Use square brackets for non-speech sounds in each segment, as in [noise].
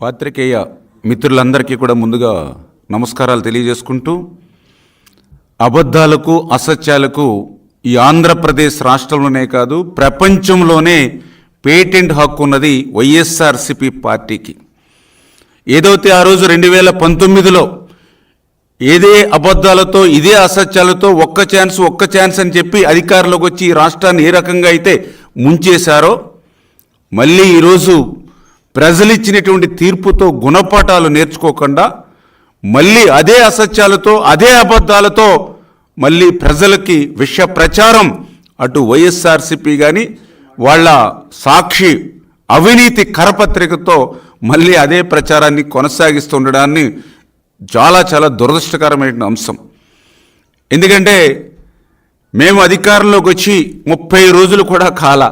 పాత్రికేయ మిత్రులందరికీ కూడా ముందుగా నమస్కారాలు తెలియజేసుకుంటూ అబద్ధాలకు అసత్యాలకు ఈ ఆంధ్రప్రదేశ్ రాష్ట్రంలోనే కాదు ప్రపంచంలోనే పేటెంట్ హక్కు ఉన్నది వైఎస్ఆర్సిపి పార్టీకి. ఏదైతే ఆ రోజు రెండు వేల పంతొమ్మిదిలో ఏదే అబద్ధాలతో ఇదే అసత్యాలతో ఒక్క ఛాన్స్ ఒక్క ఛాన్స్ అని చెప్పి అధికారంలోకి వచ్చి ఈ రాష్ట్రాన్ని ఏ రకంగా అయితే ముంచేశారో మళ్ళీ ఈరోజు ప్రజలు ఇచ్చినటువంటి తీర్పుతో గుణపాఠాలు నేర్చుకోకుండా మళ్ళీ అదే అసత్యాలతో అదే అబద్ధాలతో మళ్ళీ ప్రజలకి విష ప్రచారం అటు వైఎస్ఆర్సిపి కానీ వాళ్ళ సాక్షి అవినీతి కరపత్రికతో మళ్ళీ అదే ప్రచారాన్ని కొనసాగిస్తుండడాన్ని చాలా చాలా దురదృష్టకరమైన అంశం. ఎందుకంటే మేము అధికారంలోకి వచ్చి ముప్పై రోజులు కూడా కాల.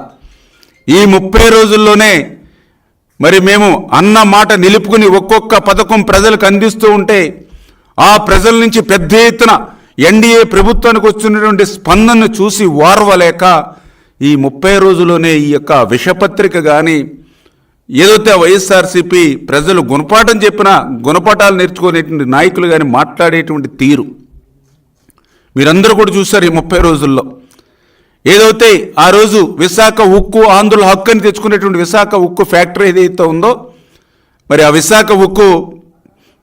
ఈ ముప్పై రోజుల్లోనే మరి మేము అన్న మాట నిలుపుకుని ఒక్కొక్క పథకం ప్రజలకు అందిస్తూ ఉంటే ఆ ప్రజల నుంచి పెద్ద ఎత్తున ఎన్డీఏ ప్రభుత్వానికి వస్తున్నటువంటి స్పందనను చూసి వార్వలేక ఈ ముప్పై రోజుల్లోనే ఈ యొక్క విషపత్రిక కానీ ఏదైతే వైఎస్ఆర్సీపీ ప్రజలు గుణపాఠం చెప్పినా గుణపాఠాలు నేర్చుకునేటువంటి నాయకులు కానీ మాట్లాడేటువంటి తీరు. మీరందరూ కూడా చూశారు ఈ ముప్పై రోజుల్లో. ఏదైతే ఆ రోజు విశాఖ ఉక్కు ఆంధ్రుల హక్కు అని తెచ్చుకునేటువంటి విశాఖ ఉక్కు ఫ్యాక్టరీ ఏదైతే ఉందో మరి ఆ విశాఖ ఉక్కు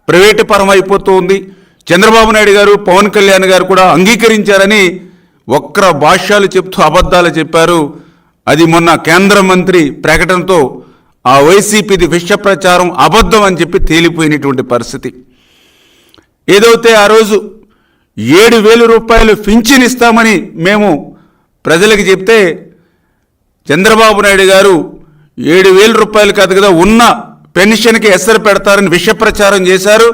ప్రైవేటు పరం అయిపోతూ ఉంది. చంద్రబాబు నాయుడు గారు పవన్ కళ్యాణ్ గారు కూడా అంగీకరించారని వక్ర భాష్యాలు చెప్తూ అబద్ధాలు చెప్పారు. అది మొన్న కేంద్ర మంత్రి ప్రకటనతో ఆ వైసీపీది విష ప్రచారం అబద్ధం అని చెప్పి తేలిపోయినటువంటి పరిస్థితి. ఏదైతే ఆ రోజు ఏడు వేల రూపాయలు పింఛన్ ఇస్తామని మేము ప్రజలకు చెప్తే చంద్రబాబు నాయుడు గారు ఏడు వేల రూపాయలు కాదు కదా ఉన్న పెన్షన్కి ఎసరు పెడతారని విషప్రచారం చేశారు.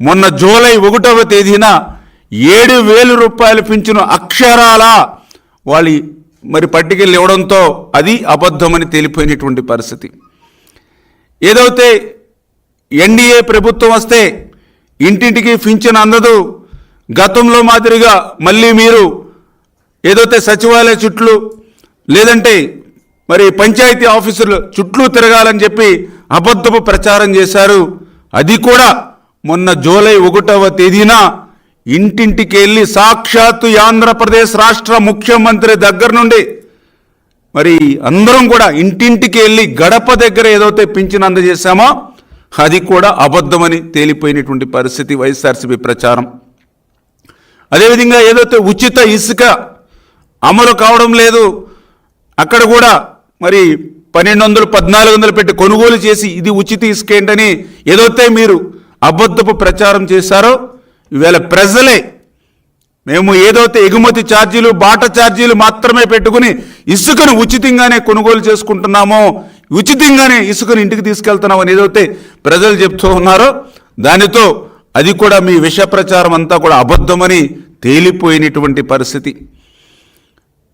మొన్న జూలై ఒకటవ తేదీన ఏడు వేల రూపాయలు పింఛను అక్షరాల వాళ్ళు మరి పట్టికలు ఇవ్వడంతో అది అబద్ధమని తేలిపోయినటువంటి పరిస్థితి. ఏదైతే ఎన్డీఏ ప్రభుత్వం వస్తే ఇంటింటికి పింఛన్ అందదు. గతంలో మాదిరిగా మళ్ళీ మీరు ఏదైతే సచివాలయ చుట్లు లేదంటే మరి పంచాయతీ ఆఫీసులు చుట్లు తిరగాలని చెప్పి అబద్ధపు ప్రచారం చేశారు అది కూడా మొన్న జూలై ఒకటవ తేదీన ఇంటింటికి వెళ్ళి సాక్షాత్తు ఆంధ్రప్రదేశ్ రాష్ట్ర ముఖ్యమంత్రి దగ్గర నుండి మరి అందరం కూడా ఇంటింటికి వెళ్ళి గడప దగ్గర ఏదైతే పింఛన్ అందజేశామో అది కూడా అబద్ధమని తేలిపోయినటువంటి పరిస్థితి వైఎస్ఆర్సీపీ ప్రచారం. అదేవిధంగా ఏదైతే ఉచిత ఇసుక అమలు కావడం లేదు. అక్కడ కూడా మరి పన్నెండు వందలు పద్నాలుగు వందలు పెట్టి కొనుగోలు చేసి ఇది ఉచిత ఇసుకేంటని ఏదైతే మీరు అబద్ధపు ప్రచారం చేశారో ఇవాళ ప్రజలే మేము ఏదైతే ఎగుమతి ఛార్జీలు బాట ఛార్జీలు మాత్రమే పెట్టుకుని ఇసుకను ఉచితంగానే కొనుగోలు చేసుకుంటున్నామో ఉచితంగానే ఇసుకను ఇంటికి తీసుకెళ్తున్నామని ఏదైతే ప్రజలు చెప్తూ ఉన్నారో దానితో అది కూడా మీ విష ప్రచారం అంతా కూడా అబద్ధమని తేలిపోయినటువంటి పరిస్థితి.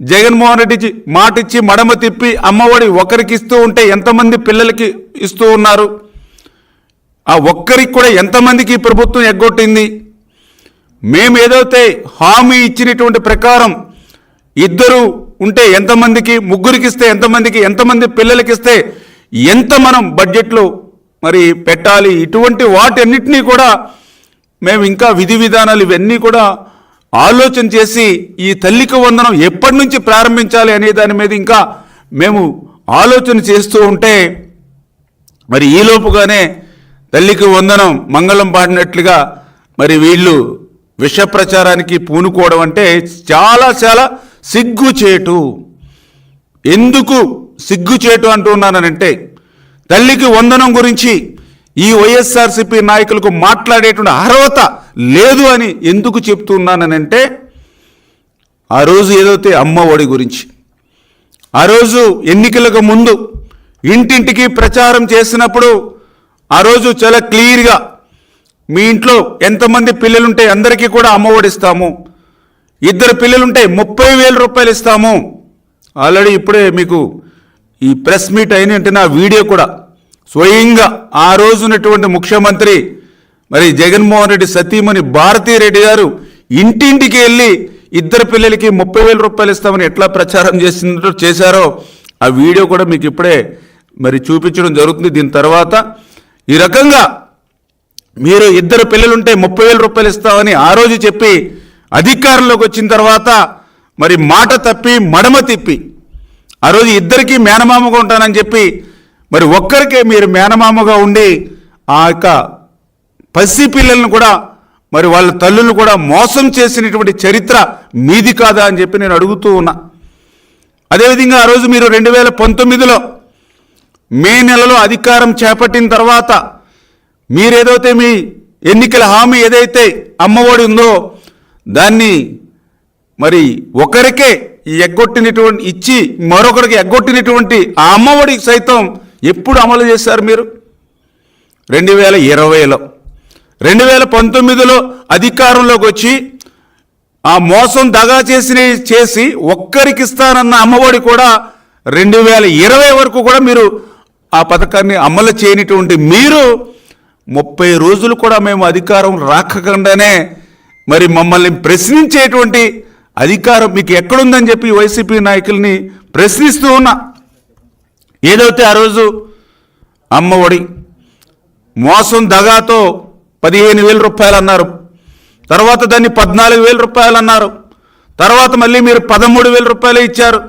జగన్మోహన్ రెడ్డి మాటిచ్చి మాట ఇచ్చి మడమ తిప్పి అమ్మఒడి ఒకరికి ఇస్తూ ఉంటే ఎంతమంది పిల్లలకి ఇస్తూ ఉన్నారు? ఆ ఒక్కరికి కూడా ఎంతమందికి ప్రభుత్వం ఎగ్గొట్టింది? మేము ఏదైతే హామీ ఇచ్చినటువంటి ప్రకారం ఇద్దరు ఉంటే ఎంతమందికి ముగ్గురికి ఇస్తే ఎంతమందికి ఎంతమంది పిల్లలకి ఇస్తే ఎంత మనం బడ్జెట్లో మరి పెట్టాలి? ఇటువంటి వాటన్నిటినీ కూడా మేము ఇంకా విధి విధానాలు ఇవన్నీ కూడా ఆలోచన చేసి ఈ తల్లికి వందనం ఎప్పటి నుంచి ప్రారంభించాలి అనే దాని మీద ఇంకా మేము ఆలోచన చేస్తూ ఉంటే మరి ఈలోపుగానే తల్లికి వందనం మంగళం పాడినట్లుగా మరి వీళ్ళు విష ప్రచారానికి పూనుకోవడం అంటే చాలా చాలా సిగ్గుచేటు. ఎందుకు సిగ్గుచేటు అంటున్నానంటే తల్లికి వందనం గురించి ఈ వైఎస్ఆర్సీపీ నాయకులకు మాట్లాడేటువంటి అర్హత లేదు అని ఎందుకు చెప్తున్నానంటే ఆ రోజు ఏదైతే అమ్మ ఒడి గురించి ఆ రోజు ఎన్నికలకు ముందు ఇంటింటికి ప్రచారం చేసినప్పుడు ఆ రోజు చాలా క్లియర్గా మీ ఇంట్లో ఎంతమంది పిల్లలుంటే అందరికీ కూడా అమ్మఒడి ఇస్తాము ఇద్దరు పిల్లలుంటే ముప్పై వేల రూపాయలు ఇస్తాము. ఆల్రెడీ ఇప్పుడే మీకు ఈ ప్రెస్ మీట్ అయిన వెంటనే ఆ వీడియో కూడా స్వయంగా ఆ రోజు ఉన్నటువంటి ముఖ్యమంత్రి మరి జగన్మోహన్ రెడ్డి సతీమణి భారతీరెడ్డి గారు ఇంటింటికి వెళ్ళి ఇద్దరు పిల్లలకి ముప్పై వేల రూపాయలు ఇస్తామని ఎట్లా ప్రచారం చేసినట్టు చేశారో ఆ వీడియో కూడా మీకు ఇప్పుడే మరి చూపించడం జరుగుతుంది. దీని తర్వాత ఈ రకంగా మీరు ఇద్దరు పిల్లలుంటే ముప్పై వేల రూపాయలు ఇస్తామని ఆ రోజు చెప్పి అధికారంలోకి వచ్చిన తర్వాత మరి మాట తప్పి మడమ తిప్పి ఆ రోజు ఇద్దరికీ మేనమామగా ఉంటానని చెప్పి మరి ఒక్కరికే మీరు మేనమామగా ఉండి ఆ యొక్క పసి పిల్లలను కూడా మరి వాళ్ళ తల్లులను కూడా మోసం చేసినటువంటి చరిత్ర మీది కాదా అని చెప్పి నేను అడుగుతూ ఉన్నా. అదేవిధంగా ఆ రోజు మీరు రెండు వేల పంతొమ్మిదిలో మే నెలలో అధికారం చేపట్టిన తర్వాత మీరేదైతే మీ ఎన్నికల హామీ ఏదైతే అమ్మఒడి ఉందో దాన్ని మరి ఒకరికే ఎగ్గొట్టినటువంటి ఇచ్చి మరొకరికి ఎగ్గొట్టినటువంటి ఆ అమ్మఒడికి సైతం ఎప్పుడు అమలు చేశారు మీరు? రెండు వేల ఇరవైలో. రెండు వేల పంతొమ్మిదిలో అధికారంలోకి వచ్చి ఆ మోసం దగా చేసి చేసి ఒక్కరికి ఇస్తానన్న అమ్మఒడి కూడా రెండు వేల ఇరవై వరకు కూడా మీరు ఆ పథకాన్ని అమలు చేయనటువంటి మీరు ముప్పై రోజులు కూడా మేము అధికారం రాకకుండానే మరి మమ్మల్ని ప్రశ్నించేటువంటి అధికారం మీకు ఎక్కడుందని చెప్పి వైసీపీ నాయకుల్ని ప్రశ్నిస్తూ ఉన్నా. ఏదైతే ఆ రోజు అమ్మ ఒడి మోసం దగాతో పదిహేను వేల రూపాయలు అన్నారు తర్వాత దాన్ని పద్నాలుగు వేల రూపాయలు అన్నారు తర్వాత మళ్ళీ మీరు పదమూడు వేల రూపాయలు ఇచ్చారు.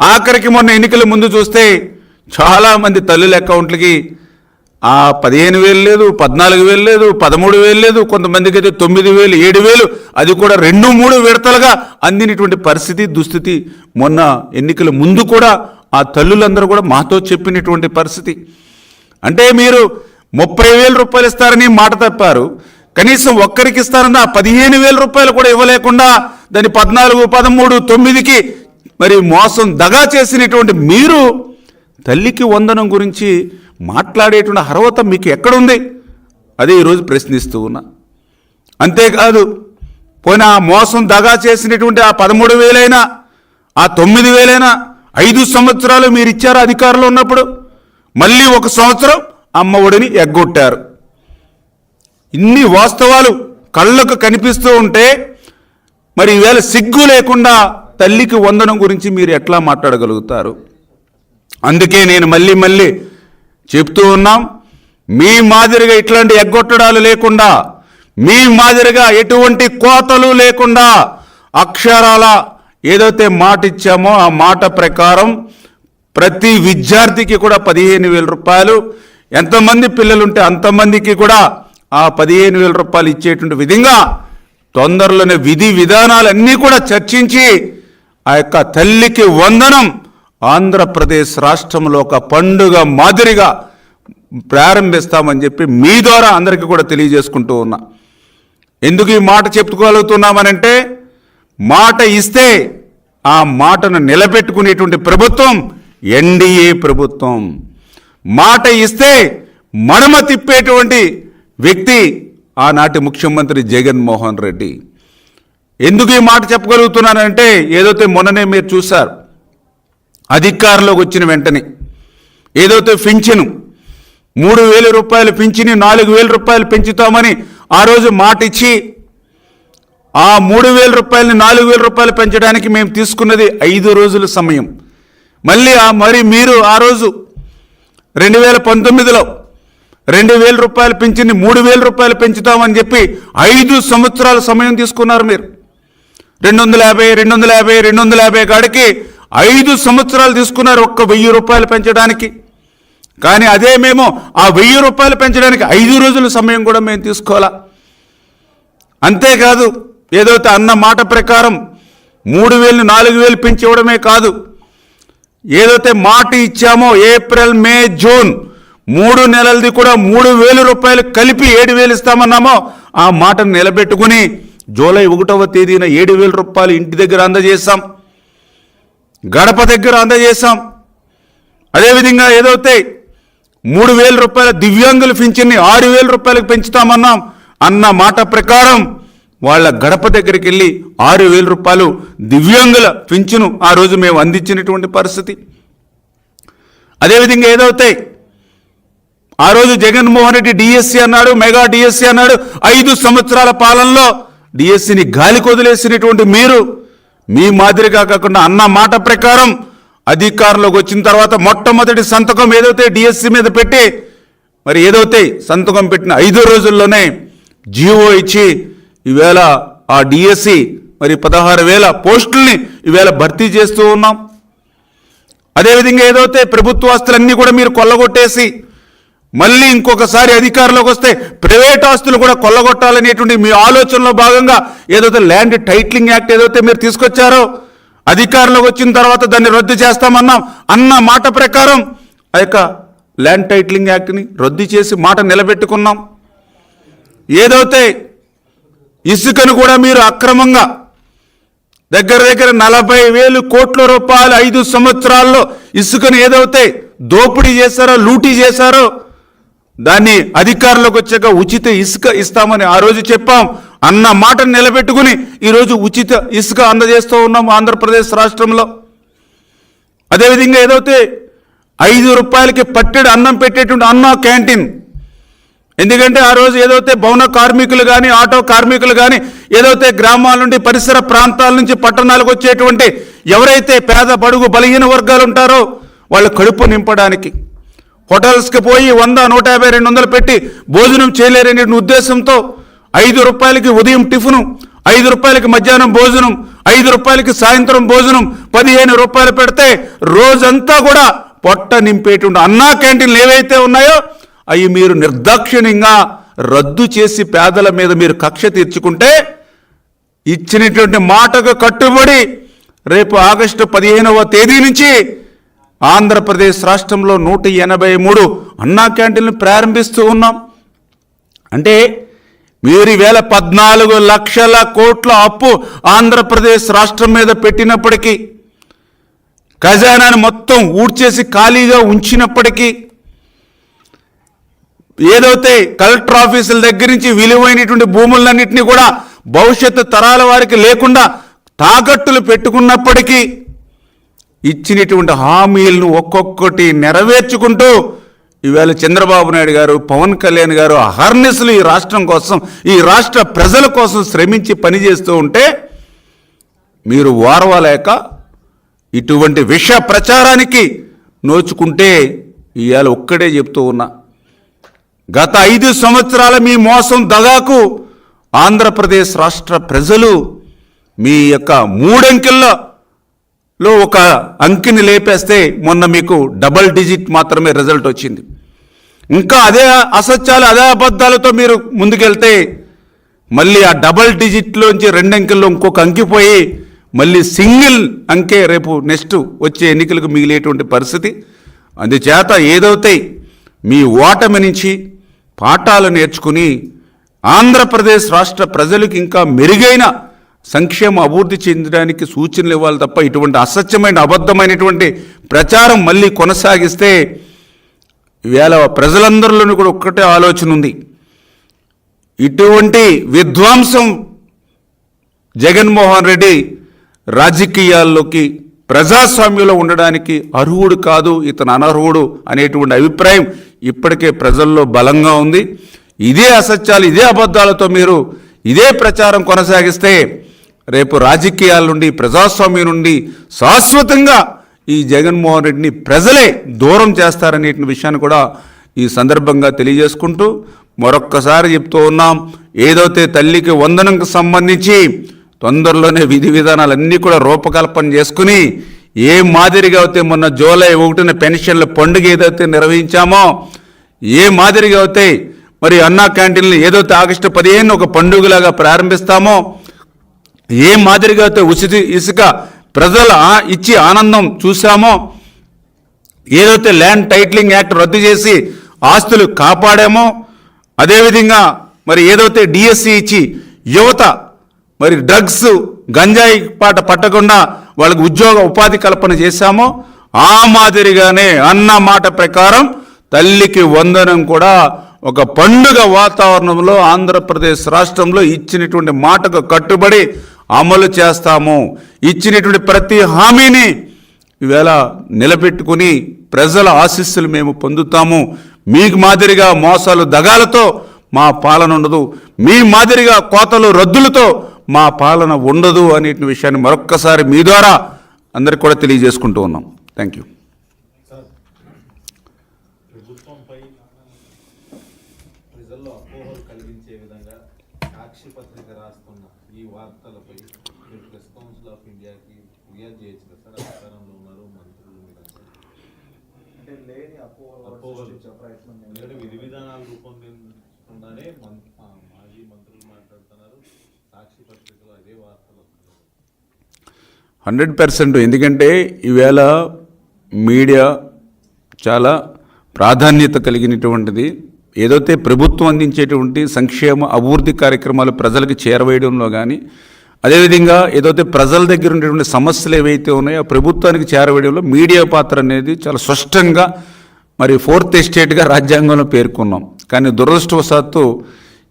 ఆఖరికి మొన్న ఎన్నికల ముందు చూస్తే చాలామంది తల్లుల అకౌంట్లకి ఆ పదిహేను వేలు లేదు పద్నాలుగు వేలు లేదు పదమూడు వేలు లేదు కొంతమందికి అయితే తొమ్మిది వేలు ఏడు వేలు అది కూడా రెండు మూడు విడతలుగా అందినటువంటి పరిస్థితి దుస్థితి మొన్న ఎన్నికల ముందు కూడా ఆ తల్లులందరూ కూడా మాతో చెప్పినటువంటి పరిస్థితి. అంటే మీరు ముప్పై వేల రూపాయలు ఇస్తారని మాట తప్పారు. కనీసం ఒక్కరికి ఇస్తారన్న పదిహేను వేల రూపాయలు కూడా ఇవ్వలేకుండా దాని పద్నాలుగు పదమూడు తొమ్మిదికి మరి మోసం దగా చేసినటువంటి మీరు తల్లికి వందనం గురించి మాట్లాడేటువంటి అర్హత మీకు ఎక్కడుంది? అదే ఈరోజు ప్రశ్నిస్తూ ఉన్నా. అంతేకాదు పోయిన ఆ మోసం దగా చేసినటువంటి ఆ పదమూడు వేలైనా ఆ తొమ్మిది వేలైనా ఐదు సంవత్సరాలు మీరు ఇచ్చారు అధికారంలో ఉన్నప్పుడు మళ్ళీ ఒక సంవత్సరం అమ్మ ఒడిని ఎగ్గొట్టారు. ఇన్ని వాస్తవాలు కళ్ళకు కనిపిస్తూ ఉంటే మరి ఈవేళ సిగ్గు లేకుండా తల్లికి వందనం గురించి మీరు ఎట్లా మాట్లాడగలుగుతారు? అందుకే నేను మళ్ళీ మళ్ళీ చెప్తూ ఉన్నాం మీ మాదిరిగా ఇట్లాంటి ఎగ్గొట్టడాలు లేకుండా మీ మాదిరిగా ఎటువంటి కోతలు లేకుండా అక్షరాల ఏదైతే మాట ఇచ్చామో ఆ మాట ప్రకారం ప్రతి విద్యార్థికి కూడా పదిహేను వేల రూపాయలు ఎంతమంది పిల్లలుంటే అంతమందికి కూడా ఆ పదిహేను వేల రూపాయలు ఇచ్చేటువంటి విధంగా తొందరలోనే విధి విధానాలన్నీ కూడా చర్చించి ఆ యొక్క తల్లికి వందనం ఆంధ్రప్రదేశ్ రాష్ట్రంలో ఒక పండుగ మాదిరిగా ప్రారంభిస్తామని చెప్పి మీ ద్వారా అందరికీ కూడా తెలియజేసుకుంటూ ఉన్నా. ఎందుకు ఈ మాట చెప్పుకోగలుగుతున్నామనంటే మాట ఇస్తే ఆ మాటను నిలబెట్టుకునేటువంటి ప్రభుత్వం ఎన్డీఏ ప్రభుత్వం. మాట ఇస్తే మడమ తిప్పేటువంటి వ్యక్తి ఆనాటి ముఖ్యమంత్రి జగన్మోహన్ రెడ్డి. ఎందుకు ఈ మాట చెప్పగలుగుతున్నానంటే ఏదైతే మొన్ననే మీరు చూశారు అధికారంలోకి వచ్చిన వెంటనే ఏదైతే పింఛను మూడు వేల రూపాయలు పింఛని నాలుగు వేల రూపాయలు పెంచుతామని ఆ రోజు మాట ఇచ్చి ఆ మూడు వేల రూపాయలని నాలుగు వేల రూపాయలు పెంచడానికి మేము తీసుకున్నది ఐదు రోజుల సమయం. మళ్ళీ ఆ మరి మీరు ఆ రోజు రెండు వేల పంతొమ్మిదిలో రెండు వేల రూపాయలు పెంచింది మూడు వేల రూపాయలు పెంచుతామని చెప్పి ఐదు సంవత్సరాల సమయం తీసుకున్నారు మీరు. రెండు వందల యాభై రెండు వందల యాభై రెండు వందల యాభై కాడికి ఐదు సంవత్సరాలు తీసుకున్నారు ఒక్క వెయ్యి రూపాయలు పెంచడానికి. కానీ అదే మేము ఆ వెయ్యి రూపాయలు పెంచడానికి ఐదు రోజుల సమయం కూడా మేము తీసుకోవాలా? అంతేకాదు ఏదైతే అన్న మాట ప్రకారం మూడు వేలు నాలుగు వేలు పెంచి ఇవ్వడమే కాదు. ఏదైతే మాట ఇచ్చామో ఏప్రిల్ మే జూన్ మూడు నెలలది కూడా మూడు వేల రూపాయలు కలిపి ఏడు వేలు ఇస్తామన్నామో ఆ మాటను నిలబెట్టుకుని జూలై ఒకటవ తేదీన ఏడు వేల రూపాయలు ఇంటి దగ్గర అందజేశాం. గడప దగ్గర అందజేశాం. అదేవిధంగా ఏదైతే మూడు వేల రూపాయల దివ్యాంగుల పింఛన్ని ఆరు వేల రూపాయలకు పెంచుతామన్నాం అన్న మాట ప్రకారం వాళ్ళ గడప దగ్గరికి వెళ్ళి ఆరు వేల రూపాయలు దివ్యాంగుల పింఛను ఆ రోజు మేము అందించినటువంటి పరిస్థితి. అదేవిధంగా ఏదవుతాయి? ఆ రోజు జగన్మోహన్ రెడ్డి డిఎస్సి అన్నాడు మెగా డిఎస్సి అన్నాడు ఐదు సంవత్సరాల పాలనలో డిఎస్సిని గాలి కొదిలేసినటువంటి మీరు మీ మాదిరిగా కాకుండా అన్న మాట ప్రకారం అధికారంలోకి వచ్చిన తర్వాత మొట్టమొదటి సంతకం ఏదైతే డిఎస్సి మీద పెట్టి మరి ఏదైతే సంతకం పెట్టిన ఐదు రోజుల్లోనే జీవో ఇచ్చి ఈవేళ ఆ డిఎస్సి మరి పదహారు వేల పోస్టుల్ని ఈవేళ భర్తీ చేస్తూ ఉన్నాం. అదేవిధంగా ఏదైతే ప్రభుత్వ ఆస్తులన్నీ కూడా మీరు కొల్లగొట్టేసి మళ్ళీ ఇంకొకసారి అధికారంలోకి వస్తే ప్రైవేట్ ఆస్తులు కూడా కొల్లగొట్టాలనేటువంటి మీ ఆలోచనలో భాగంగా ఏదైతే ల్యాండ్ టైట్లింగ్ యాక్ట్ ఏదైతే మీరు తీసుకొచ్చారో అధికారంలోకి వచ్చిన తర్వాత దాన్ని రద్దు చేస్తామన్నాం అన్న మాట ప్రకారం ఆ యొక్క ల్యాండ్ టైట్లింగ్ యాక్ట్ని రద్దు చేసి మాట నిలబెట్టుకున్నాం. ఏదైతే ఇసుకను కూడా మీరు అక్రమంగా దగ్గర దగ్గర నలభై వేలు కోట్ల రూపాయలు ఐదు సంవత్సరాల్లో ఇసుకను ఏదైతే దోపిడీ చేశారో లూటీ చేశారో దాన్ని అధికారంలోకి వచ్చాక ఉచిత ఇసుక ఇస్తామని ఆ రోజు చెప్పాం. అన్న మాటను నిలబెట్టుకుని ఈరోజు ఉచిత ఇసుక అందజేస్తూ ఉన్నాం ఆంధ్రప్రదేశ్ రాష్ట్రంలో. అదేవిధంగా ఏదైతే ఐదు రూపాయలకి పట్టెడు అన్నం పెట్టేటువంటి అన్న క్యాంటీన్ ఎందుకంటే ఆ రోజు ఏదైతే భవన కార్మికులు కానీ ఆటో కార్మికులు కానీ ఏదైతే గ్రామాల నుండి పరిసర ప్రాంతాల నుంచి పట్టణాలకు వచ్చేటువంటి ఎవరైతే పేద బడుగు బలహీన వర్గాలు ఉంటారో వాళ్ళ కడుపు నింపడానికి హోటల్స్కి పోయి వంద నూట యాభై రెండు వందలు పెట్టి భోజనం చేయలేరనే ఉద్దేశంతో ఐదు రూపాయలకి ఉదయం టిఫిను ఐదు రూపాయలకి మధ్యాహ్నం భోజనం ఐదు రూపాయలకి సాయంత్రం భోజనం పదిహేను రూపాయలు పెడితే రోజంతా కూడా పొట్ట నింపేటువంటి అన్నా క్యాంటీన్లు ఏవైతే ఉన్నాయో అవి మీరు నిర్దాక్షిణ్యంగా రద్దు చేసి పేదల మీద మీరు కక్ష తీర్చుకుంటే ఇచ్చినటువంటి మాటకు కట్టుబడి రేపు ఆగస్టు పదిహేనవ తేదీ నుంచి ఆంధ్రప్రదేశ్ రాష్ట్రంలో నూట ఎనభై మూడు అన్నా క్యాంటీన్లు ప్రారంభిస్తూ ఉన్నాం. అంటే మీరు వేల పద్నాలుగు లక్షల కోట్ల అప్పు ఆంధ్రప్రదేశ్ రాష్ట్రం మీద పెట్టినప్పటికీ ఖజానాను మొత్తం ఊడ్చేసి ఖాళీగా ఉంచినప్పటికీ ఏదైతే కలెక్టర్ ఆఫీసుల దగ్గర నుంచి విలువైనటువంటి భూములన్నింటినీ కూడా భవిష్యత్తు తరాల వారికి లేకుండా తాకట్టులు పెట్టుకున్నప్పటికీ ఇచ్చినటువంటి హామీలను ఒక్కొక్కటి నెరవేర్చుకుంటూ ఈవేళ చంద్రబాబు నాయుడు గారు పవన్ కళ్యాణ్ గారు అహర్నిశలు ఈ రాష్ట్రం కోసం ఈ రాష్ట్ర ప్రజల కోసం శ్రమించి పనిచేస్తూ ఉంటే మీరు ఓర్వలేక ఇటువంటి విష ప్రచారానికి నోచుకుంటే ఇవాళ ఒక్కడే చెప్తూ ఉన్నా. గత ఐదు సంవత్సరాల మీ మోసం దగాకు ఆంధ్రప్రదేశ్ రాష్ట్ర ప్రజలు మీ యొక్క మూడంకెల్లో లో ఒక అంకిని లేపేస్తే మొన్న మీకు డబల్ డిజిట్ మాత్రమే రిజల్ట్ వచ్చింది. ఇంకా అదే అసత్యాలు అదే అబద్ధాలతో మీరు ముందుకెళ్తే మళ్ళీ ఆ డబల్ డిజిట్లోంచి రెండు అంకెల్లో ఇంకొక అంకిపోయి మళ్ళీ సింగిల్ అంకే రేపు నెక్స్ట్ వచ్చే ఎన్నికలకు మిగిలేటువంటి పరిస్థితి. అందుచేత ఏదవుతాయి మీ ఓటమి నుంచి పాఠాలు నేర్చుకుని ఆంధ్రప్రదేశ్ రాష్ట్ర ప్రజలకు ఇంకా మెరుగైన సంక్షేమ అభివృద్ధి చెందడానికి సూచనలు ఇవ్వాలి తప్ప ఇటువంటి అసత్యమైన అబద్ధమైనటువంటి ప్రచారం మళ్ళీ కొనసాగిస్తే వేళ ప్రజలందరిలోనూ కూడా ఒక్కటే ఆలోచన ఉంది. ఇటువంటి విధ్వంసం జగన్మోహన్ రెడ్డి రాజకీయాల్లోకి ప్రజాస్వామ్యంలో ఉండడానికి అర్హుడు కాదు ఇతను అనర్హుడు అనేటువంటి అభిప్రాయం ఇప్పటికే ప్రజల్లో బలంగా ఉంది. ఇదే అసత్యాలు ఇదే అబద్ధాలతో మీరు ఇదే ప్రచారం కొనసాగిస్తే రేపు రాజకీయాల నుండి ప్రజాస్వామ్యం నుండి శాశ్వతంగా ఈ జగన్మోహన్ రెడ్డిని ప్రజలే దూరం చేస్తారనే విషయాన్ని కూడా ఈ సందర్భంగా తెలియజేసుకుంటూ మరొక్కసారి చెప్తూ ఉన్నాం. ఏదైతే తల్లికి వందనంకు సంబంధించి తొందరలోనే విధి విధానాలన్నీ కూడా రూపకల్పన చేసుకుని ఏ మాదిరిగా అయితే మొన్న జూలై ఒకటిన పెన్షన్ల పండుగ ఏదైతే నిర్వహించామో ఏ మాదిరిగా అయితే మరి అన్నా క్యాంటీన్లు ఏదైతే ఆగస్టు పదిహేను ఒక పండుగలాగా ప్రారంభిస్తామో ఏ మాదిరిగా అయితే ఉచిత ఇసుక ప్రజల ఇచ్చి ఆనందం చూసామో ఏదైతే ల్యాండ్ టైటిలింగ్ యాక్ట్ రద్దు చేసి ఆస్తులు కాపాడామో అదేవిధంగా మరి ఏదైతే డిఎస్సి ఇచ్చి యువత మరి డ్రగ్స్ గంజాయి పాట పట్టకుండా వాళ్ళకి ఉద్యోగ ఉపాధి కల్పన చేశామో ఆ మాదిరిగానే అన్న మాట ప్రకారం తల్లికి వందనం కూడా ఒక పండుగ వాతావరణంలో ఆంధ్రప్రదేశ్ రాష్ట్రంలో ఇచ్చినటువంటి మాటకు కట్టుబడి అమలు చేస్తాము. ఇచ్చినటువంటి ప్రతి హామీని ఈవేళ నిలబెట్టుకుని ప్రజల ఆశీస్సులు మేము పొందుతాము. మీకు మాదిరిగా మోసాలు దగాలతో మా పాలన ఉండదు. మీ మాదిరిగా కోతలు రద్దులతో మా పాలన ఉండదు అనే విషయాన్ని మరొక్కసారి మీ ద్వారా అందరికి కూడా తెలియజేసుకుంటూ ఉన్నాం. థ్యాంక్ యూ ప్రభుత్వంపై ప్రజల్లో అపోహలు కలిగించే విధంగా సాక్షి పత్రిక రాస్తున్న ఈ వార్తలపై మీరు ప్రెస్ కౌన్సిల్ ఆఫ్ ఇండియాకి ఫిర్యాదు చేయొచ్చు కదా సార్ అధికారంలో ఉన్నారు మంత్రులు మీరంతా అంటే లేని అపోహలు అపోహలు సృష్టించే ప్రయత్నం మేము ఎందుకంటే విధి విధానాలు రూపొందించకుండానే మం- ఆ, మాజీ మంత్రులు మాట్లాడుతున్నారు సాక్షి పత్రికలో అదే వార్తలు వస్తున్నాయి హండ్రెడ్ పర్సెంట్. ఎందుకంటే ఈవేళ మీడియా చాలా ప్రాధాన్యత కలిగినటువంటిది. ఏదైతే ప్రభుత్వం అందించేటువంటి సంక్షేమ అభివృద్ధి కార్యక్రమాలు ప్రజలకు చేరవేయడంలో కానీ అదేవిధంగా ఏదైతే ప్రజల దగ్గర ఉండేటువంటి సమస్యలు ఏవైతే ఉన్నాయో ఆ ప్రభుత్వానికి చేరవేయడంలో మీడియా పాత్ర అనేది చాలా స్పష్టంగా మరి ఫోర్త్ ఎస్టేట్గా రాజ్యాంగంలో పేర్కొన్నాం. కానీ దురదృష్టవశాత్తు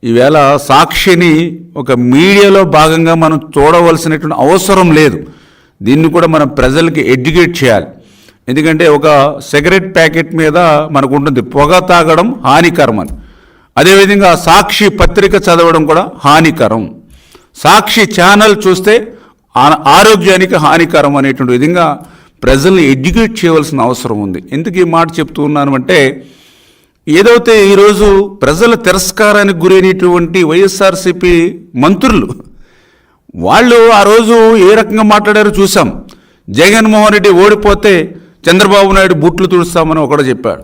ఈవేళ సాక్షిని ఒక మీడియాలో భాగంగా మనం చూడవలసినటువంటి అవసరం లేదు. దీన్ని కూడా మనం ప్రజలకి ఎడ్యుకేట్ చేయాలి. ఎందుకంటే ఒక సిగరెట్ ప్యాకెట్ మీద మనకు ఉంటుంది పొగ తాగడం హానికరం అని అదేవిధంగా సాక్షి పత్రిక చదవడం కూడా హానికరం. సాక్షి ఛానల్ చూస్తే ఆ- ఆరోగ్యానికి హానికరం అనేటువంటి విధంగా ప్రజల్ని ఎడ్యుకేట్ చేయవలసిన అవసరం ఉంది. ఎందుకు ఈ మాట చెప్తూ ఉన్నాను అంటే ఏదైతే ఈరోజు ప్రజల తిరస్కారానికి గురైనటువంటి వైఎస్ఆర్సీపీ మంత్రులు వాళ్ళు ఆ రోజు ఏ రకంగా మాట్లాడారో చూసాం. జగన్మోహన్ రెడ్డి ఓడిపోతే చంద్రబాబు నాయుడు బుట్లు తుడుస్తామని ఒకడు చెప్పాడు.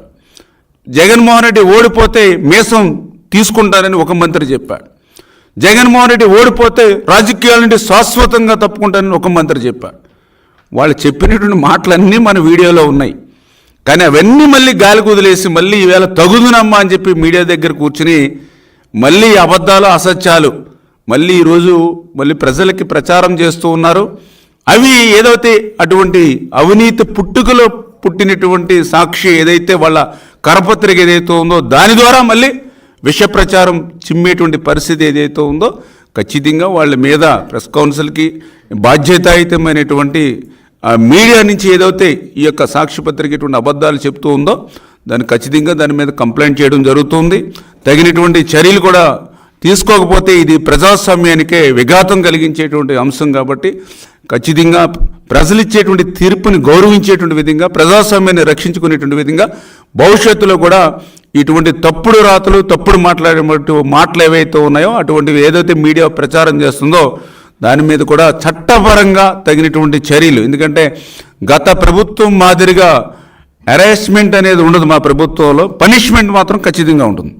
జగన్మోహన్ రెడ్డి ఓడిపోతే మీసం తీసుకుంటానని ఒక మంత్రి చెప్పాడు. జగన్మోహన్ రెడ్డి ఓడిపోతే రాజకీయాల నుండి శాశ్వతంగా తప్పుకుంటానని ఒక మంత్రి చెప్పాడు. వాళ్ళు చెప్పినటువంటి మాటలన్నీ మన వీడియోలో ఉన్నాయి. కానీ అవన్నీ మళ్ళీ గాలి కుదిలేసి మళ్ళీ ఈవేళ తగుదునమ్మా అని చెప్పి మీడియా దగ్గర కూర్చుని మళ్ళీ అబద్ధాలు అసత్యాలు మళ్ళీ ఈరోజు మళ్ళీ ప్రజలకి ప్రచారం చేస్తూ ఉన్నారు. అవి ఏదైతే అటువంటి అవినీతి పుట్టుకలో పుట్టినటువంటి సాక్షి ఏదైతే వాళ్ళ కరపత్రిక ఏదైతే ఉందో దాని ద్వారా మళ్ళీ విష ప్రచారం చిమ్మేటువంటి పరిస్థితి ఏదైతే ఉందో ఖచ్చితంగా వాళ్ళ మీద ప్రెస్ కౌన్సిల్కి బాధ్యతాయుతమైనటువంటి మీడియా నుంచి ఏదైతే ఈ యొక్క సాక్షి పత్రిక ఇటువంటి అబద్ధాలు చెప్తూ ఉందో దాన్ని ఖచ్చితంగా దాని మీద కంప్లైంట్ చేయడం జరుగుతుంది. తగినటువంటి చర్యలు కూడా తీసుకోకపోతే ఇది ప్రజాస్వామ్యానికే విఘాతం కలిగించేటువంటి అంశం కాబట్టి ఖచ్చితంగా ప్రజలు ఇచ్చేటువంటి తీర్పుని గౌరవించేటువంటి విధంగా ప్రజాస్వామ్యాన్ని రక్షించుకునేటువంటి విధంగా భవిష్యత్తులో కూడా ఇటువంటి తప్పుడు రాతలు తప్పుడు మాట్లాడేటువంటి మాటలు ఏవైతే ఉన్నాయో అటువంటివి ఏదైతే మీడియా ప్రచారం చేస్తుందో దాని మీద కూడా చట్టపరంగా తగినటువంటి చర్యలు. ఎందుకంటే గత ప్రభుత్వం మాదిరిగా అరెస్ట్మెంట్ అనేది ఉండదు మా ప్రభుత్వంలో పనిష్మెంట్ మాత్రం ఖచ్చితంగా ఉంటుంది.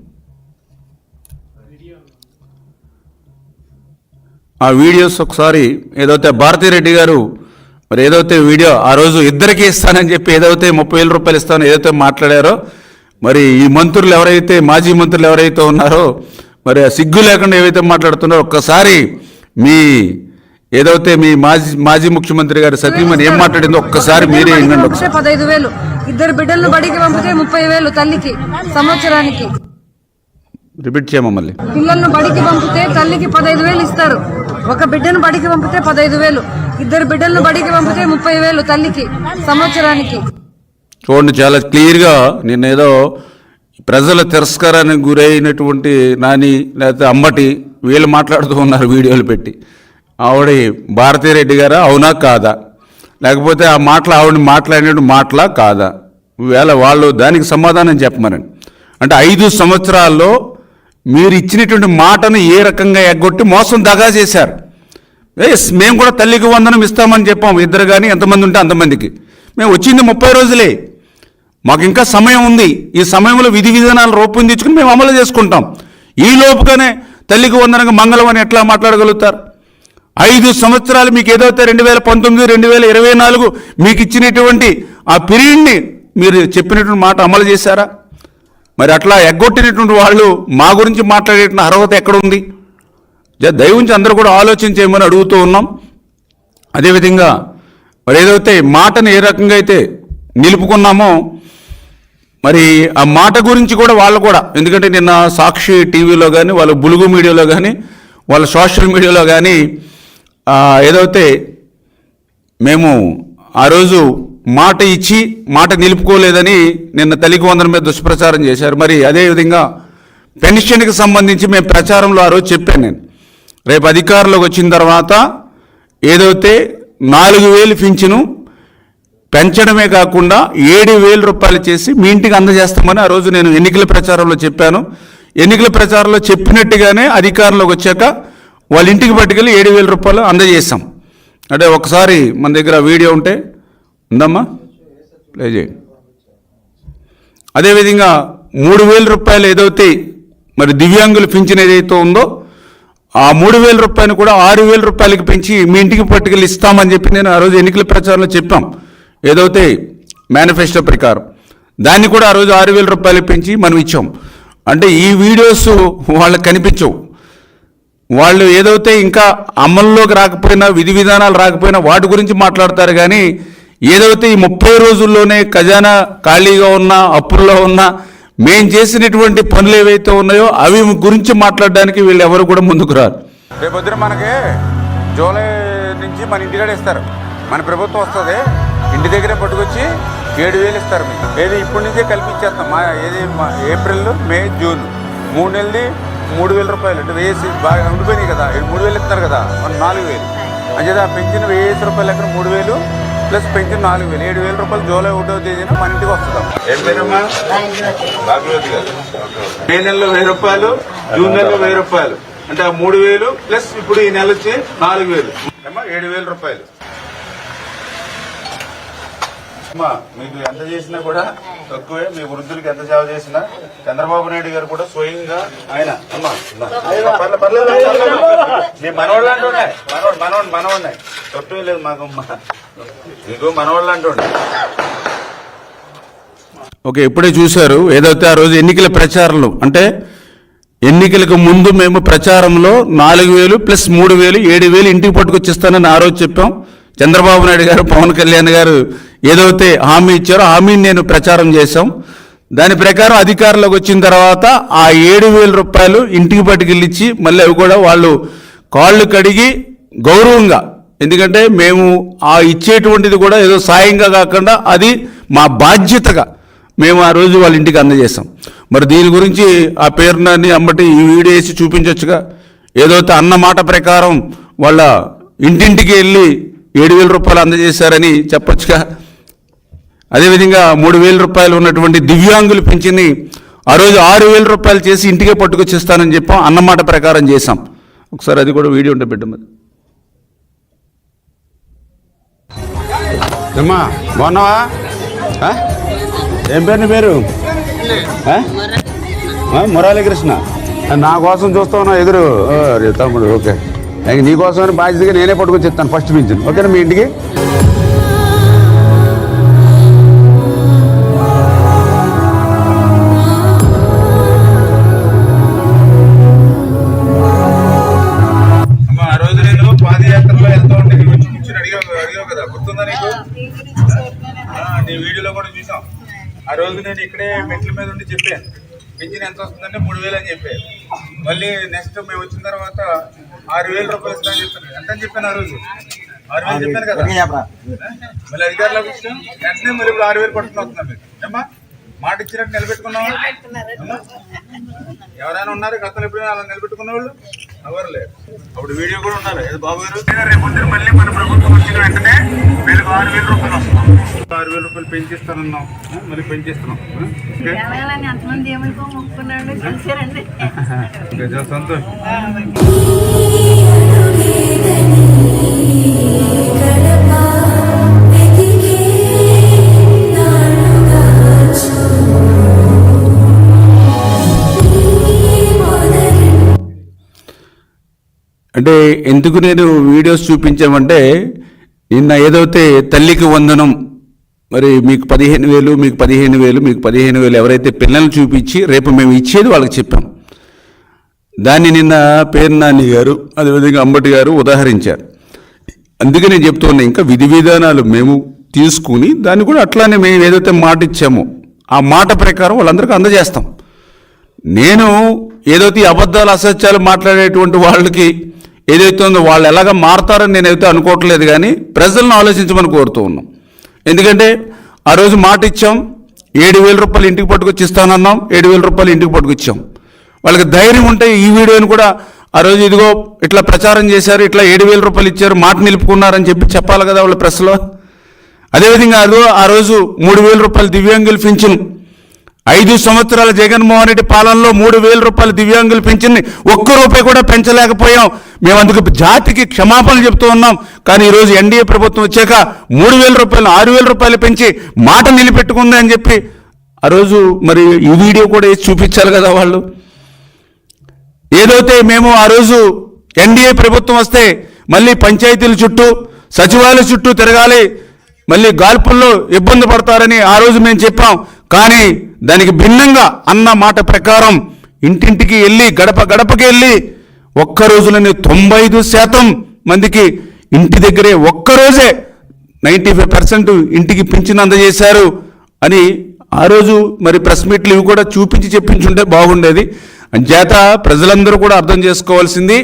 ఆ వీడియోస్ ఒకసారి ఏదైతే భారతిరెడ్డి గారు మరి ఏదైతే వీడియో ఆ రోజు ఇద్దరికి ఇస్తానని చెప్పి ఏదైతే ముప్పై వేల రూపాయలు ఇస్తానో ఏదైతే మాట్లాడారో మరి ఈ మంత్రులు ఎవరైతే మాజీ మంత్రులు ఎవరైతే ఉన్నారో మరి ఆ సిగ్గు లేకుండా ఏవైతే మాట్లాడుతున్నారో ఒక్కసారి మీ ఏదైతే మీ మాజీ మాజీ ముఖ్యమంత్రి గారు సతీమణి ఏం మాట్లాడిందో ఒక్కసారి మీరే వినండి పదహైదు వేలు. ఇద్దరు బిడ్డలను బడికి పంపితే ముప్పై వేలు తల్లికి సంవత్సరానికి. రిపీట్ చేయమా మళ్ళీ పిల్లలను బడికి పంపితే తల్లికి పదహైదు వేలు ఇస్తారు. ఒక బిడ్డను బడికి పంపితే పదహైదు వేలు. ఇద్దరు బిడ్డలను బడికి పంపితే ముప్పై వేలు తల్లికి సంవత్సరానికి. చూడండి చాలా క్లియర్గా నేను ఏదో ప్రజల తిరస్కారానికి గురైనటువంటి నాని లేకపోతే అమ్మటి వీళ్ళు మాట్లాడుతూ ఉన్నారు వీడియోలు పెట్టి. ఆవిడ భారతీరెడ్డి గారా? అవునా కాదా? లేకపోతే ఆ మాటలు ఆవిడ మాట్లాడినట్టు మాటలా కాదా? వేళ వాళ్ళు దానికి సమాధానం చెప్పమనండి. అంటే ఐదు సంవత్సరాల్లో మీరు ఇచ్చినటువంటి మాటను ఏ రకంగా ఎగ్గొట్టి మోసం దగా చేశారు? ఎస్ మేము కూడా తల్లికి వందనం ఇస్తామని చెప్పాం. ఇద్దరు కానీ ఎంతమంది ఉంటే అంతమందికి. మేము వచ్చింది ముప్పై రోజులే. మాకు ఇంకా సమయం ఉంది. ఈ సమయంలో విధి విధానాలు రూపొందించుకుని మేము అమలు చేసుకుంటాం. ఈ లోపుగానే తల్లికి వందనంగా మంగళం అని ఎట్లా మాట్లాడగలుగుతారు? ఐదు సంవత్సరాలు మీకు ఏదైతే రెండు వేల పంతొమ్మిది రెండు వేల ఇరవై నాలుగు మీకు ఇచ్చినటువంటి ఆ పీరియడ్ని మీరు చెప్పినటువంటి మాట అమలు చేశారా? మరి అట్లా ఎగ్గొట్టినటువంటి వాళ్ళు మా గురించి మాట్లాడేటువంటి అర్హత ఎక్కడుంది? దయవుంచి అందరూ కూడా ఆలోచించేయమని అడుగుతూ ఉన్నాం. అదేవిధంగా మరి ఏదైతే మాటను ఏ రకంగా అయితే నిలుపుకున్నామో మరి ఆ మాట గురించి కూడా వాళ్ళు కూడా ఎందుకంటే నిన్న సాక్షి టీవీలో కానీ వాళ్ళ బులుగు మీడియాలో కానీ వాళ్ళ సోషల్ మీడియాలో కానీ ఏదైతే మేము ఆ రోజు మాట ఇచ్చి మాట నిలుపుకోలేదని నిన్న తల్లికి వందల మీద దుష్ప్రచారం చేశారు. మరి అదేవిధంగా పెన్షన్కి సంబంధించి మేము ప్రచారంలో ఆ రోజు చెప్పాను నేను. రేపు అధికారంలోకి వచ్చిన తర్వాత ఏదైతే నాలుగు వేలు పింఛను పెంచడమే కాకుండా ఏడు వేల రూపాయలు చేసి మీ ఇంటికి అందజేస్తామని ఆ రోజు నేను ఎన్నికల ప్రచారంలో చెప్పాను. ఎన్నికల ప్రచారంలో చెప్పినట్టుగానే అధికారంలోకి వచ్చాక వాళ్ళ ఇంటికి పట్టుకెళ్ళి ఏడు వేల రూపాయలు అందజేస్తాం అంటే ఒకసారి మన దగ్గర వీడియో ఉంటే ఉందమ్మా? ప్లే చేయండి అదేవిధంగా మూడు వేల రూపాయలు ఏదైతే మరి దివ్యాంగులు పింఛన్ ఏదైతే ఉందో ఆ మూడు వేల రూపాయలు కూడా ఆరు వేల రూపాయలకి పెంచి మీ ఇంటికి పట్టుకెళ్ళి ఇస్తామని చెప్పి నేను ఆ రోజు ఎన్నికల ప్రచారంలో చెప్పాం. ఏదైతే మేనిఫెస్టో ప్రకారం. దాన్ని కూడా ఆ రోజు ఆరు వేల రూపాయలు పెంచి మనం ఇచ్చాం. అంటే ఈ వీడియోస్ వాళ్ళకి కనిపించవు. వాళ్ళు ఏదైతే ఇంకా అమల్లోకి రాకపోయినా విధి విధానాలు రాకపోయినా వాటి గురించి మాట్లాడతారు కానీ ఏదైతే ఈ ముప్పై రోజుల్లోనే ఖజానా ఖాళీగా ఉన్నా అప్పుల్లో ఉన్నా మేం చేసినటువంటి పనులు ఏవైతే ఉన్నాయో అవి గురించి మాట్లాడడానికి వీళ్ళు ఎవరు కూడా ముందుకు రారు. రేపొద్దున మనకి జూలై నుంచి మన ఇంటికాడ ఇస్తారు. మన ప్రభుత్వం వస్తుంది ఇంటి దగ్గరే పట్టుకొచ్చి ఏడు వేలు ఇస్తారు మీకు. ఏది ఇప్పటి నుంచే కల్పించేస్తాం. మా ఏది మా ఏప్రిల్ మే జూన్. మూడు నెలది మూడు వేల రూపాయలు. అంటే వేసి బాగా ఉండిపోయినాయి కదా. మూడు వేలు ఇస్తారు కదా. నాలుగు వేలు. అంచేది ఆ పెంచిన వేసి రూపాయలు ఎక్కడ మూడు వేలు ప్లస్ పెన్షన్ నాలుగు వేలు. ఏడు వేల రూపాయలు జూలై ఒకటో తేదీన మన ఇంటికి వస్తుందాం ఏం పేరమ్మా? గారు మే నెలలో వెయ్యి రూపాయలు? జూన్ నెలలో వెయ్యి రూపాయలు. అంటే ఆ మూడు వేలు ప్లస్ ఇప్పుడు ఈ నెల వచ్చి నాలుగు వేలు. అమ్మా ఏడు వేల రూపాయలు. అమ్మా మీకు ఎంత చేసినా కూడా తక్కువే. మీ వృద్ధులకి ఎంత సేవ చేసినా చంద్రబాబు నాయుడు గారు కూడా స్వయంగా ఆయన. అమ్మా మీ మనవాళ్ళు ఉన్నాయి మనవాడు మనవాడు మనవాడినాయి తప్పే లేదు మాకు మనవాళ్ళు ఓకే ఇప్పుడే చూశారు. ఏదైతే ఆ రోజు ఎన్నికల ప్రచారంలో అంటే ఎన్నికలకు ముందు మేము ప్రచారంలో నాలుగు వేలు ప్లస్ మూడు వేలు ఏడు వేలు ఇంటికి పట్టుకొచ్చిస్తానని ఆ రోజు చెప్పాం. చంద్రబాబు నాయుడు గారు పవన్ కళ్యాణ్ గారు ఏదైతే హామీ ఇచ్చారో హామీని నేను ప్రచారం చేశాం. దాని ప్రకారం అధికారంలోకి వచ్చిన తర్వాత ఆ ఏడు వేల రూపాయలు ఇంటికి పట్టుకెళ్ళిచ్చి మళ్ళీ అవి కూడా వాళ్ళు కాళ్ళు కడిగి గౌరవంగా ఎందుకంటే మేము ఆ ఇచ్చేటువంటిది కూడా ఏదో సాయంగా కాకుండా అది మా బాధ్యతగా మేము ఆ రోజు వాళ్ళ ఇంటికి అందజేస్తాం మరి దీని గురించి ఆ పేరుని అమ్మటి ఈ వీడియో వేసి చూపించవచ్చుగా ఏదైతే అన్న మాట ప్రకారం వాళ్ళ ఇంటింటికి వెళ్ళి ఏడు వేల రూపాయలు అందజేశారని చెప్పొచ్చుగా. అదేవిధంగా మూడు వేల రూపాయలు ఉన్నటువంటి దివ్యాంగులు పెంచిని ఆ రోజు ఆరు వేల రూపాయలు చేసి ఇంటికే పట్టుకొచ్చిస్తానని చెప్పాం. అన్నమాట ప్రకారం చేశాం. ఒకసారి అది కూడా వీడియో ఉంటే పెట్టమది అమ్మా బాగున్నావా? ఏం పేరు నీ పేరు? ఆ? మురళీకృష్ణ. నా కోసం చూస్తావు ఎదురు. ఓ, రే తమ్ముడు ఓకే. నీ కోసమని బాధ్యతగా నేనే పట్టుకొని చెప్తాను ఫస్ట్ పింఛన్ ఓకేనా మీ ఇంటికి? ఆ రోజు నేను ఇక్కడే మెట్ల మీద ఉండి చెప్పాను. పింఛన్ ఎంత వస్తుందంటే మూడు వేలు అని చెప్పాను. మళ్ళీ నెక్స్ట్ మేము వచ్చిన తర్వాత ఆరు వేల రూపాయలు ఇస్తానని చెప్పాను. ఎంత అని చెప్పాను ఆ రోజు? ఆరు వేలు చెప్పాను కదా. మళ్ళీ అధికారులకు వచ్చాం వెంటనే మరి ఇప్పుడు ఆరు వేలు పట్టుకుని వస్తున్నాం మీకు ఏమ్మా? మాట ఇచ్చినట్టు నిలబెట్టుకున్నావా? ఎవరైనా ఉన్నారు? గతంలో ఎప్పుడైనా అలా నిలబెట్టుకున్న వాళ్ళు లేరు అప్పుడు వీడియో కూడా ఏది బాబు గారు? రేపు పొద్దున్న మళ్ళీ మన ప్రభుత్వం వచ్చిన వెంటనే వీళ్ళకి ఆరు వేల రూపాయలు వస్తున్నాం ఆరు వేల రూపాయలు పెంచిస్తానన్నాం మళ్ళీ పెంచిస్తున్నాం ఆ? [laughs] అంటే ఎందుకు నేను వీడియోస్ చూపించామంటే నిన్న ఏదైతే తల్లికి వందనం మరి మీకు పదిహేను వేలు మీకు పదిహేను వేలు మీకు పదిహేను వేలు ఎవరైతే పిల్లల్ని చూపించి రేపు మేము ఇచ్చేది వాళ్ళకి చెప్పాం. దాన్ని నిన్న పేర్నాని గారు అదేవిధంగా అంబటి గారు ఉదాహరించారు. అందుకే నేను చెప్తున్నా ఇంకా విధి విధానాలు మేము తీసుకుని దాన్ని కూడా అట్లానే మేము ఏదైతే మాట ఇచ్చామో ఆ మాట ప్రకారం వాళ్ళందరికీ అందజేస్తాం. నేను ఏదైతే అబద్ధాలు అసత్యాలు మాట్లాడేటువంటి వాళ్ళకి ఏదైతే ఉందో వాళ్ళు ఎలాగ మారతారని నేనైతే అనుకోవట్లేదు కానీ ప్రజలను ఆలోచించమని కోరుతూ ఉన్నాం. ఎందుకంటే ఆ రోజు మాట ఇచ్చాం ఏడు వేల రూపాయలు ఇంటికి పట్టుకొచ్చి ఇస్తానన్నాం ఏడు వేల రూపాయలు ఇంటికి పట్టుకొచ్చాం. వాళ్ళకి ధైర్యం ఉంటే ఈ వీడియోని కూడా ఆ రోజు ఇదిగో ఇట్లా ప్రచారం చేశారు ఇట్లా ఏడు వేల రూపాయలు ఇచ్చారు మాట నిలుపుకున్నారని చెప్పి చెప్పాలి కదా వాళ్ళ ప్రెస్లో. అదేవిధంగా అదో ఆ రోజు మూడు వేల రూపాయలు దివ్యాంగులు పింఛను ఐదు సంవత్సరాల జగన్మోహన్ రెడ్డి పాలనలో మూడు వేల రూపాయలు దివ్యాంగులు పెంచింది. ఒక్క రూపాయి కూడా పెంచలేకపోయాం. మేము అందుకు జాతికి క్షమాపణలు చెప్తూ ఉన్నాం. కానీ ఈరోజు ఎన్డీఏ ప్రభుత్వం వచ్చాక మూడు వేల రూపాయలు ఆరు వేల రూపాయలు పెంచి మాట నిలబెట్టుకుంది అని చెప్పి ఆ రోజు మరి ఈ వీడియో కూడా చూపించాలి కదా వాళ్ళు. ఏదైతే మేము ఆ రోజు ఎన్డీఏ ప్రభుత్వం వస్తే మళ్ళీ పంచాయతీల చుట్టూ సచివాలయ చుట్టూ తిరగాలి మళ్ళీ గాల్పుల్లో ఇబ్బంది పడతారని ఆ రోజు మేము చెప్పాం. కానీ దానికి భిన్నంగా అన్న మాట ప్రకారం ఇంటింటికి వెళ్ళి గడప గడపకి వెళ్ళి ఒక్క రోజులోనే తొంభై ఐదు శాతం మందికి ఇంటి దగ్గరే ఒక్క రోజే నైంటీ ఫైవ్ పర్సెంట్ ఇంటికి పింఛన్ అందజేశారు అని ఆ రోజు మరి ప్రెస్ మీట్లు ఇవి కూడా చూపించి చెప్పించుంటే బాగుండేది. అంచేత ప్రజలందరూ కూడా అర్థం చేసుకోవాల్సింది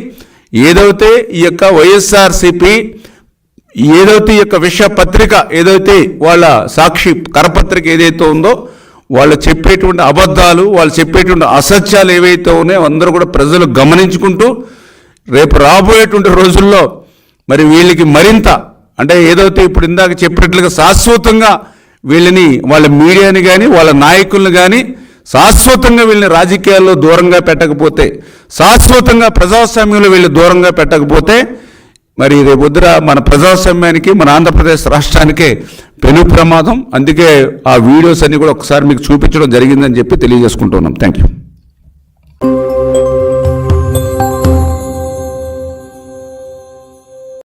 ఏదైతే ఈ యొక్క వైఎస్ఆర్సిపి ఏదైతే ఈ యొక్క విషయ పత్రిక ఏదైతే వాళ్ళ సాక్షి కరపత్రిక ఏదైతే ఉందో వాళ్ళు చెప్పేటువంటి అబద్ధాలు వాళ్ళు చెప్పేటువంటి అసత్యాలు ఏవైతే ఉన్నాయో అందరూ కూడా ప్రజలు గమనించుకుంటూ రేపు రాబోయేటువంటి రోజుల్లో మరి వీళ్ళకి మరింత అంటే ఏదైతే ఇప్పుడు ఇందాక చెప్పినట్లుగా శాశ్వతంగా వీళ్ళని వాళ్ళ మీడియాని కానీ వాళ్ళ నాయకులను కానీ శాశ్వతంగా వీళ్ళని రాజకీయాల్లో దూరంగా పెట్టకపోతే శాశ్వతంగా ప్రజాస్వామ్యంలో వీళ్ళు దూరంగా పెట్టకపోతే మరి రేపొద్దున మన ప్రజాస్వామ్యానికి మన ఆంధ్రప్రదేశ్ రాష్ట్రానికే పెను ప్రమాదం అందుకే ఆ వీడియోస్ అన్ని కూడా ఒకసారి మీకు చూపించడం జరిగిందని చెప్పి తెలియజేసుకుంటున్నాం. Thank you